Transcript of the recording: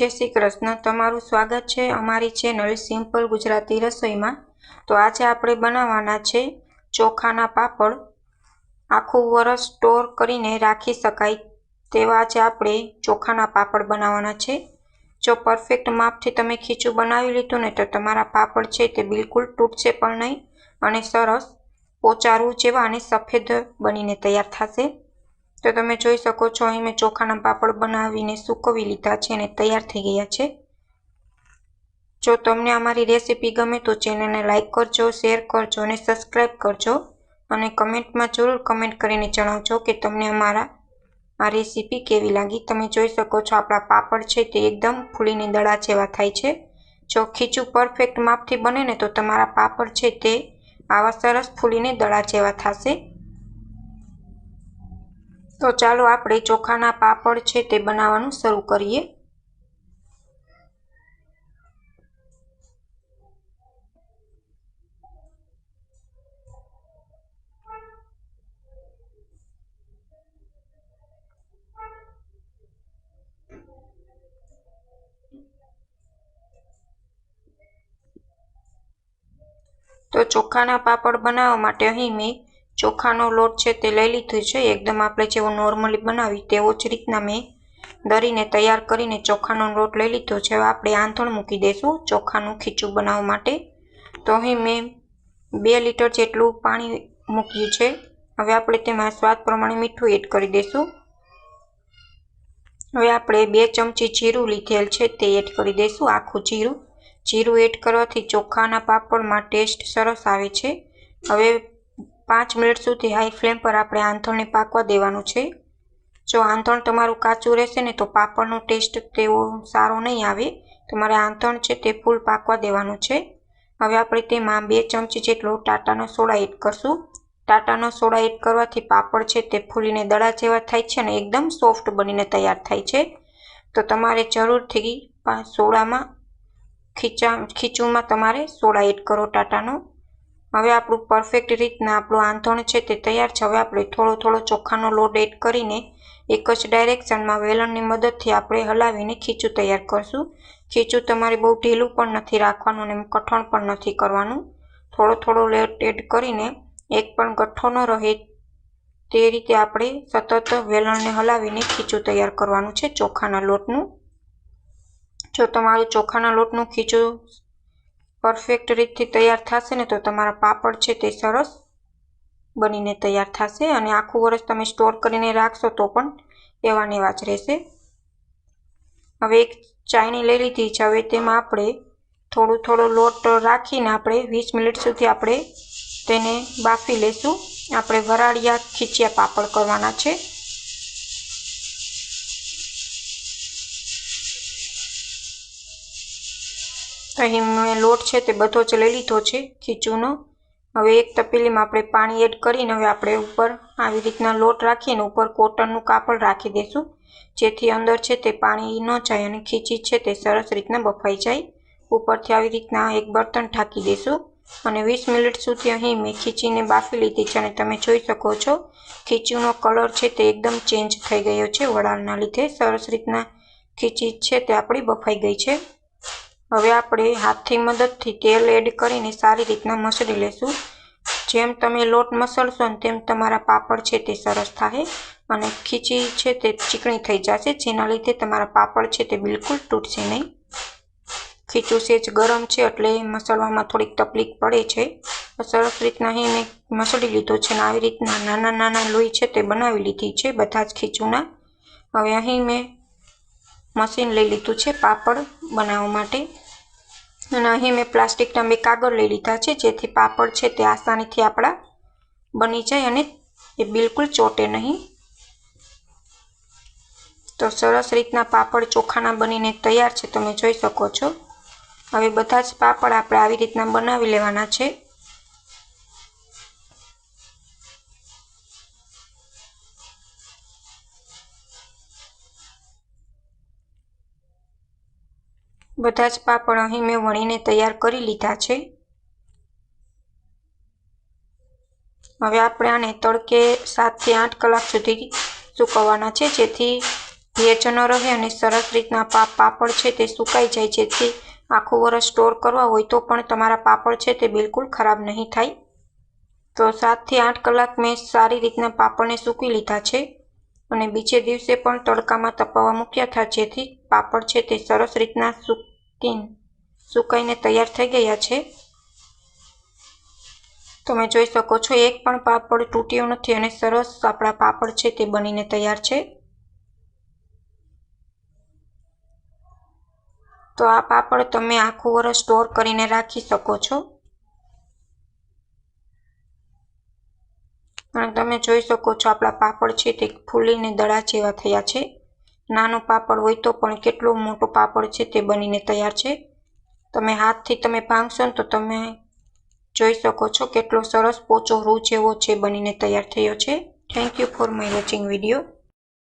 જય શ્રી કૃષ્ણ. તમારું સ્વાગત છે અમારી ચેનલ સિમ્પલ ગુજરાતી રસોઈમાં. તો આજે આપણે બનાવવાના છે ચોખાના પાપડ. આખું વરસ સ્ટોર કરીને રાખી શકાય તેવા આજે આપણે ચોખાના પાપડ બનાવવાના છે. જો પરફેક્ટ માપથી તમે ખીચું બનાવી લીધું ને તો તમારા પાપડ છે તે બિલકુલ તૂટશે પણ નહીં અને સરસ પોચારું જેવા અને સફેદ બનીને તૈયાર થશે. તો તમે જોઈ શકો છો, અહીં મેં ચોખાના પાપડ બનાવીને સૂકવી લીધા છે અને તૈયાર થઈ ગયા છે. જો તમને અમારી રેસીપી ગમે તો ચેનલને લાઇક કરજો, શેર કરજો અને સબસ્ક્રાઈબ કરજો. અને કમેન્ટમાં જરૂર કમેન્ટ કરીને જણાવજો કે તમને અમારા, આ રેસીપી કેવી લાગી. તમે જોઈ શકો છો આપણા પાપડ છે તે એકદમ ફૂલીને દડા જેવા થાય છે. જો ખીચું પરફેક્ટ માપથી બને ને તો તમારા પાપડ છે તે આવા સરસ ફૂલીને દડા જેવા થશે. તો ચાલો આપણે ચોખાના પાપડ છે તે બનાવવાનું શરૂ કરીએ. તો ચોખાના પાપડ બનાવવા માટે અહીં મેં ચોખાનો લોટ છે તે લઈ લીધો છે. એકદમ આપણે જેવો નોર્મલી બનાવી તેવો જ રીતના મેં દરીને તૈયાર કરીને ચોખાનો લોટ લઈ લીધો છે. હવે આપણે આંધણ મૂકી દઈશું ચોખાનું ખીચું બનાવવા માટે. તો અહીં મેં બે લીટર જેટલું પાણી મૂક્યું છે. હવે આપણે તેમાં સ્વાદ પ્રમાણે મીઠું એડ કરી દઈશું. હવે આપણે બે ચમચી જીરું લીધેલ છે તે એડ કરી દઈશું, આખું જીરું. જીરું એડ કરવાથી ચોખાના પાપડમાં ટેસ્ટ સરસ આવે છે. હવે પાંચ મિનિટ સુધી હાઈ ફ્લેમ પર આપણે આંધણને પાકવા દેવાનું છે. જો આંથણ તમારું કાચું રહેશે ને તો પાપડનો ટેસ્ટ તેવો સારો નહીં આવે. તમારે આંથણ છે તે ફૂલ પાકવા દેવાનું છે. હવે આપણે તેમાં બે ચમચી જેટલો ટાટાનો સોડા એડ કરશું. ટાટાનો સોડા એડ કરવાથી પાપડ છે તે ફૂલીને દડા જેવા થાય છે અને એકદમ સોફ્ટ બનીને તૈયાર થાય છે. તો તમારે જરૂરથી સોડામાં ખીચા ખીચુંમાં તમારે સોડા એડ કરો ટાટાનો. હવે આપણું પરફેક્ટ રીતના આપણું આંધણ છે તે તૈયાર છે. હવે આપણે થોડો થોડો ચોખાનો લોટ એડ કરીને એક જ ડાયરેક્શનમાં વેલણની મદદથી આપણે હલાવીને ખીચું તૈયાર કરશું. ખીચું તમારે બહુ ઢીલું પણ નથી રાખવાનું અને કઠણ પણ નથી કરવાનું. થોડો થોડો લોટ એડ કરીને એક પણ ગઠ્ઠો ન રહે તે રીતે આપણે સતત વેલણને હલાવીને ખીચું તૈયાર કરવાનું છે ચોખાના લોટનું. જો તમારું ચોખાના લોટનું ખીચું પરફેક્ટ રીતથી તૈયાર થશે ને તો તમારા પાપડ છે તે સરસ બનીને તૈયાર થશે અને આખું વર્ષ તમે સ્ટોર કરીને રાખશો તો પણ એવા નેવા જ રહેશે. હવે એક ચાયણી લઈ લીધી છે. હવે તેમાં આપણે થોડું થોડો લોટ રાખીને આપણે વીસ મિનિટ સુધી આપણે તેને બાફી લેશું. આપણે વરાળિયા ખીચિયા પાપડ કરવાના છે. અહીં મેં લોટ છે તે બધો જ લઈ લીધો છે ખીચુનો હવે એક તપેલીમાં આપણે પાણી એડ કરીને હવે આપણે ઉપર આવી રીતના લોટ રાખીને ઉપર કોટનનું કાપડ રાખી દઈશું. જેથી અંદર છે તે પાણી ન જાય અને ખીચી છે તે સરસ રીતના બફાઈ જાય. ઉપરથી આવી રીતના એક બર્તન ઢાંકી દઈશું અને વીસ મિનિટ સુધી અહીં મેં ખીચીને બાફી લીધી છે અને તમે જોઈ શકો છો ખીચીનો કલર છે તે એકદમ ચેન્જ થઈ ગયો છે વડાળના લીધે. સરસ રીતના ખીચી છે તે આપણી બફાઈ ગઈ છે. હવે આપણે હાથથી મદદથી તેલ એડ કરીને સારી રીતના મસળી લેશું. જેમ તમે લોટ મસળશો ને તેમ તમારા પાપડ છે તે સરસ થાય અને ખીચી છે તે ચીકણી થઈ જશે, જેના લીધે તમારા પાપડ છે તે બિલકુલ તૂટશે નહીં. ખીચું સેજ ગરમ છે એટલે મસળવામાં થોડીક તકલીફ પડે છે. સરસ રીતના અહીં મેં મસળી લીધો છે અને આવી રીતના નાના નાના લોહી છે તે બનાવી લીધી છે બધા જ ખીચુંના. હવે અહીં મેં મશીન લઈ લીધું છે પાપડ બનાવવા માટે. અને અહીં મેં પ્લાસ્ટિકના બે કાગળ લઈ લીધા છે, જેથી પાપડ છે તે આસાનીથી આપણા બની જાય અને એ બિલકુલ ચોટે નહીં. તો સરસ રીતના પાપડ ચોખાના બનીને તૈયાર છે, તમે જોઈ શકો છો. હવે બધા જ પાપડ આપણે આવી રીતના બનાવી લેવાના છે. બધા જ પાપડ અહીં મેં વણીને તૈયાર કરી લીધા છે. હવે આપણે આને તડકે સાતથી આઠ કલાક સુધી સૂકવવાના છે, જેથી ભેજ ન રહે અને સરસ રીતના પાપડ છે તે સુકાઈ જાય. જેથી આખું વરસ સ્ટોર કરવા હોય તો પણ તમારા પાપડ છે તે બિલકુલ ખરાબ નહીં થાય. તો સાતથી આઠ કલાક મેં સારી રીતના પાપડને સૂકી લીધા છે અને બીજે દિવસે પણ તડકામાં તપાવવા મૂક્યા હતા જેથી પાપડ છે તે સરસ રીતના સૂકીને સુકાઈને તૈયાર થઈ ગયા છે? તમે જોઈ શકો છો, એક પણ પાપડ તૂટ્યો નથી અને સરસ આપણા પાપડ છે તે બનીને તૈયાર છે. તો આ પાપડ તમે આખું વરસ સ્ટોર કરીને રાખી શકો છો. અને તમે જોઈ શકો છો, આપણા પાપડ છે તે ફૂલીને દડા જેવા થયા છે. નાનો પાપડ હોય તો પણ કેટલો મોટો પાપડ છે તે બનીને તૈયાર છે. તમે હાથથી તમે ભાંગશો ને તો તમે જોઈ શકો છો કેટલો સરસ પોચો રૂ જેવો છે બનીને તૈયાર થયો છે. Thank you for my watching video